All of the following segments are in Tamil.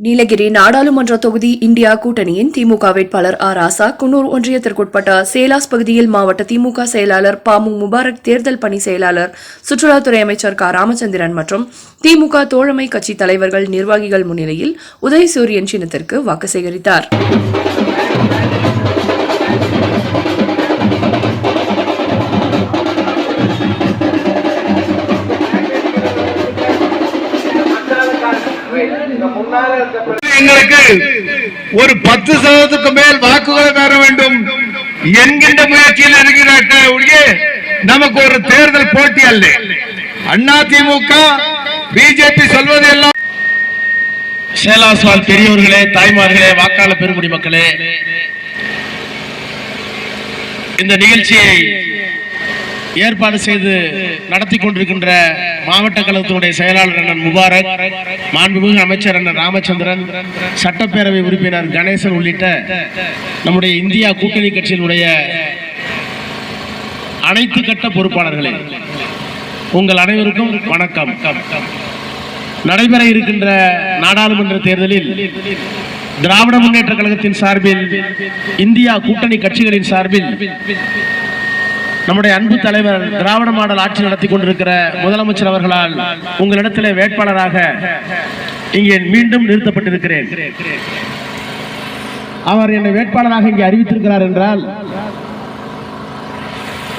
நீலகிரி நாடாளுமன்ற தொகுதி இந்தியா கூட்டணியின் திமுக வேட்பாளர் ஆ ராசா குன்னூர் ஒன்றியத்திற்குட்பட்ட சேலாஸ் பகுதியில் மாவட்ட திமுக செயலாளர் பாமு முபாரக் தேர்தல் பணி செயலாளர் சுற்றுலாத்துறை அமைச்சர் க ராமச்சந்திரன் மற்றும் திமுக தோழமை கட்சி தலைவர்கள் நிர்வாகிகள் முன்னிலையில் உதயசூரியன் சின்னத்திற்கு வாக்கு சேகரித்தார். எங்களுக்கு ஒரு பத்து சதவீதத்துக்கு மேல் வாக்குகள் பெற வேண்டும் என்கின்ற முயற்சியில் இருக்கிறார்கள் ஒழிய நமக்கு ஒரு தேர்தல் போட்டி அல்ல. அண்ணா திமுக பிஜேபி சொல்வது எல்லாம் சேலாஸ்வால் பெரியவர்களே தாய்மார்களே வாக்காளர் பெருங்குடி மக்களே இந்த நிகழ்ச்சியை ஏற்பாடு செய்து நடத்தி கொண்டிருக்கின்ற மாவட்ட கழகத்தினுடைய செயலாளர் அண்ணன் முபாரக் மாண்புமிகு அமைச்சர் அண்ணன் ராமச்சந்திரன் சட்டப்பேரவை உறுப்பினர் கணேசன் உள்ளிட்ட நம்முடைய இந்தியா கூட்டணி கட்சியினுடைய அனைத்து கட்ட பொறுப்பாளர்களே உங்கள் அனைவருக்கும் வணக்கம். நடைபெற இருக்கின்ற நாடாளுமன்ற தேர்தலில் திராவிட முன்னேற்ற கழகத்தின் சார்பில் இந்தியா கூட்டணி கட்சிகளின் சார்பில் நம்முடைய அன்பு தலைவர் திராவிட மாடல் ஆட்சி நடத்தி கொண்டிருக்கிற முதலமைச்சர் அவர்களால் உங்களிடத்திலே வேட்பாளராக இங்கே மீண்டும் நிறுத்தப்பட்டிருக்கிறேன். அவர் என்னை வேட்பாளராக இங்கே அறிவித்திருக்கிறார் என்றால்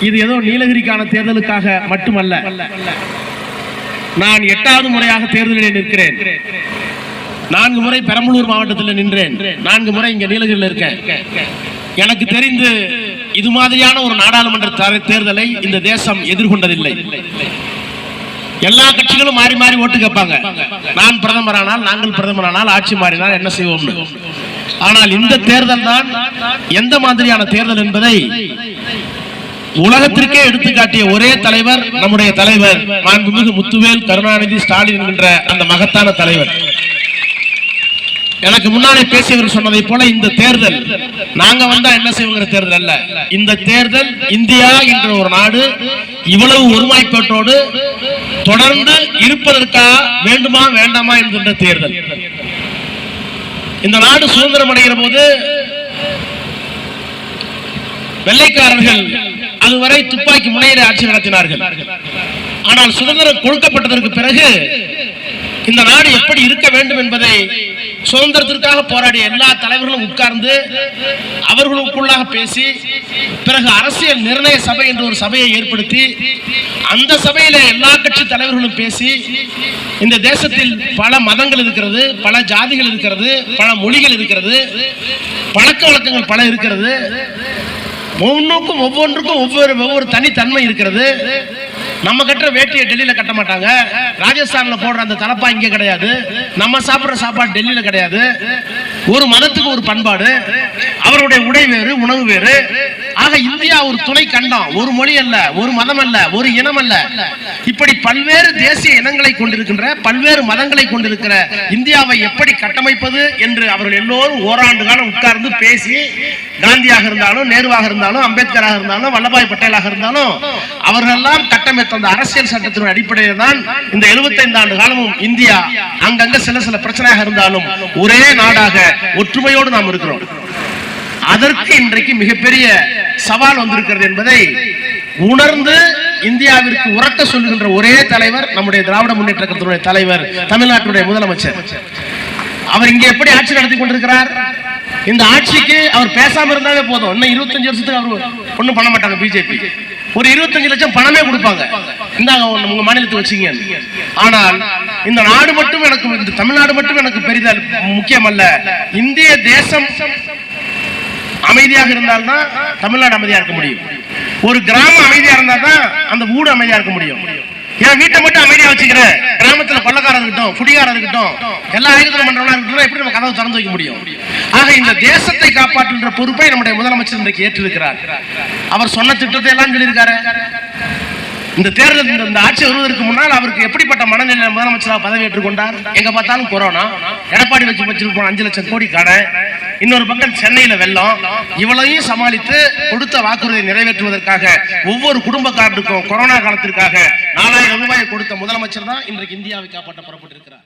இது ஏதோ நீலகிரிக்கான தேர்தலுக்காக மட்டுமல்ல நான் எட்டாவது முறையாக தேர்தலில் நிற்கிறேன். நான்கு முறை பெரம்பலூர் மாவட்டத்தில் நின்றேன். நான்கு முறை இங்க நீலகிரியில் இருக்கேன். எனக்கு தெரிந்து இது மாதிரியான ஒரு நாடாளுமன்ற தேர்தலை இந்த தேசம் எதிர்கொண்டதில்லை. எல்லா கட்சிகளும் மாறி மாறி ஓட்டு கேட்பாங்க. நான் பிரதமரானால் நாங்கள் பிரதமரானால் ஆட்சி மாறினால் என்ன செய்வோம்னு. ஆனால் இந்த தேர்தல் தான் எந்த மாதிரியான தேர்தல் என்பதை உலகத்திற்கே எடுத்துக்காட்டிய ஒரே தலைவர் நம்முடைய தலைவர் மாண்புமிகு முத்துவேல் கருணாநிதி ஸ்டாலின் என்கின்ற அந்த மகத்தான தலைவர். எனக்கு முன்னாலே பேசியவர் சொன்னதை போல இந்த தேர்தல் நாங்க வந்தா என்ன செய்வோங்கிற தேர்தல் அல்ல. இந்த தேர்தல் இந்தியா என்ற ஒரு நாடு இவ்வளவு ஒருமைப்பாட்டோடு தொடர்ந்து இருப்பதற்கா வேண்டுமா வேண்டாமா என்கின்ற தேர்தல். இந்த நாடு சுதந்திரம் அடைகிற போது வெள்ளைக்காரர்கள் அதுவரை துப்பாக்கி முனையில ஆட்சி நடத்தினார்கள். ஆனால் சுதந்திரம் கொடுக்கப்பட்டதற்கு பிறகு இந்த நாடு எப்படி இருக்க வேண்டும் என்பதை சுதந்திரத்திற்காக போராடிய எல்லா தலைவர்களும் உட்கார்ந்து அவர்களுக்குள்ளாக பேசி பிறகு அரசியல் நிர்ணய சபை என்ற ஒரு சபையை ஏற்படுத்தி அந்த சபையில எல்லா கட்சி தலைவர்களும் பேசி இந்த தேசத்தில் பல மதங்கள் இருக்கிறது பல ஜாதிகள் இருக்கிறது பல மொழிகள் இருக்கிறது பழக்க வழக்கங்கள் பல இருக்கிறது. ஒவ்வொன்றுக்கும் ஒவ்வொன்றுக்கும் ஒவ்வொரு ஒவ்வொரு தனித்தன்மை இருக்கிறது. நம்ம கட்டுற வேட்டியை டெல்லியில கட்ட மாட்டாங்க. ராஜஸ்தான்ல போடுற அந்த தலப்பா இங்க கிடையாது. நம்ம சாப்பிடுற சாப்பாடு டெல்லியில கிடையாது. ஒரு மதத்துக்கு ஒரு பண்பாடு. அவருடைய உடை வேறு உணவு வேறு. ஆக இந்தியா ஒரு துணை கண்டம். ஒரு மொழி அல்ல ஒரு மதம் அல்ல ஒரு இனம் அல்ல. இப்படி பல்வேறு தேசிய இனங்களை கொண்டிருக்கின்ற பல்வேறு மதங்களை கொண்டிருக்கிற இந்தியாவை எப்படி கட்டமைப்பது என்று அவர்கள் எல்லோரும் ஓராண்டு காலம் உட்கார்ந்து பேசி காந்தியாக இருந்தாலும் நேருவாக இருந்தாலும் அம்பேத்கராக இருந்தாலும் வல்லபாய் பட்டேலாக இருந்தாலும் அவர்களெல்லாம் கட்டமைத்த அந்த அரசியல் சட்டத்தின் அடிப்படையில் தான் இந்த 75 ஆண்டு காலமும் இந்தியா அங்கங்க சில சில பிரச்சனையாக இருந்தாலும் ஒரே நாடாக ஒற்றுமையோடு நாம் இருக்கிறோம். அதற்கு இன்றைக்கு மிகப்பெரிய சவால் வந்திருக்கிறது என்பதை உணர்ந்து இந்தியாவிற்கு உறக்க சொல்லுகின்ற ஒரே தலைவர் நம்முடைய திராவிட முன்னேற்ற கழகத்தினுடைய தலைவர் தமிழ்நாட்டுடைய முதலமைச்சர். அவர் இங்கே எப்படி ஆட்சி நடத்தி கொண்டிருக்கிறார்? இந்த ஆட்சிக்கு அவர் பேசாம இருந்தாலே போதும். இன்னும் இருபத்தஞ்சு வருஷத்துக்கு அவர் ஒண்ணும் பண்ண மாட்டாங்க பிஜேபி ஒரு இருபத்தஞ்சு லட்சம் பணமே கொடுப்பாங்க. இந்தாங்க உங்க மாநிலத்தை வச்சுங்க ஆனால் இந்த நாடு மட்டும் எனக்கு இந்த தமிழ்நாடு மட்டும் எனக்கு பெரிதல் முக்கியம் அல்ல இந்திய தேசம் அமைதியாக இருந்தால்தான் தமிழ்நாடு அமைதியா இருக்க முடியும். ஒரு கிராமம் அமைதியா இருந்தா தான் அந்த ஊடு அமைதியா இருக்க முடியும். என் வீட்டை மட்டும் அமைதியா வச்சுக்கிறேன் கிராமத்துல கொள்ளக்காரர் இருக்கட்டும் குடிகாரர் இருக்கட்டும் எல்லா ஆயுதத்திலும் பண்றவங்களா இருக்கட்டும் எப்படி நம்ம கதவு திறந்து வைக்க முடியும்? ஆக இந்த தேசத்தை காப்பாற்றுன்ற பொறுப்பை நம்முடைய முதலமைச்சர் இன்றைக்கு ஏற்றிருக்கிறார். அவர் சொன்ன திட்டத்தை எல்லாம் சொல்லியிருக்காரு. இந்த தேர்தல் இந்த- இந்த ஆட்சி வருவதற்கு முன்னால் அவருக்கு எப்படிப்பட்ட மனநிலை முதலமைச்சராக பதவி ஏற்றுக்கொண்டார் எங்க பார்த்தாலும் கொரோனா எடப்பாடி வச்சு வச்சிருப்போம் அஞ்சு லட்சம் கோடி கடை இன்னொரு பக்கம் சென்னையில வெள்ளம். இவ்வளவையும் சமாளித்து கொடுத்த வாக்குறுதியை நிறைவேற்றுவதற்காக ஒவ்வொரு குடும்பக்காரருக்கும் கொரோனா காலத்திற்காக நாலாயிரம் ரூபாயை கொடுத்த முதலமைச்சர் தான் இன்றைக்கு இந்தியாவை காப்பாற்ற புறப்பட்டிருக்கிறார்.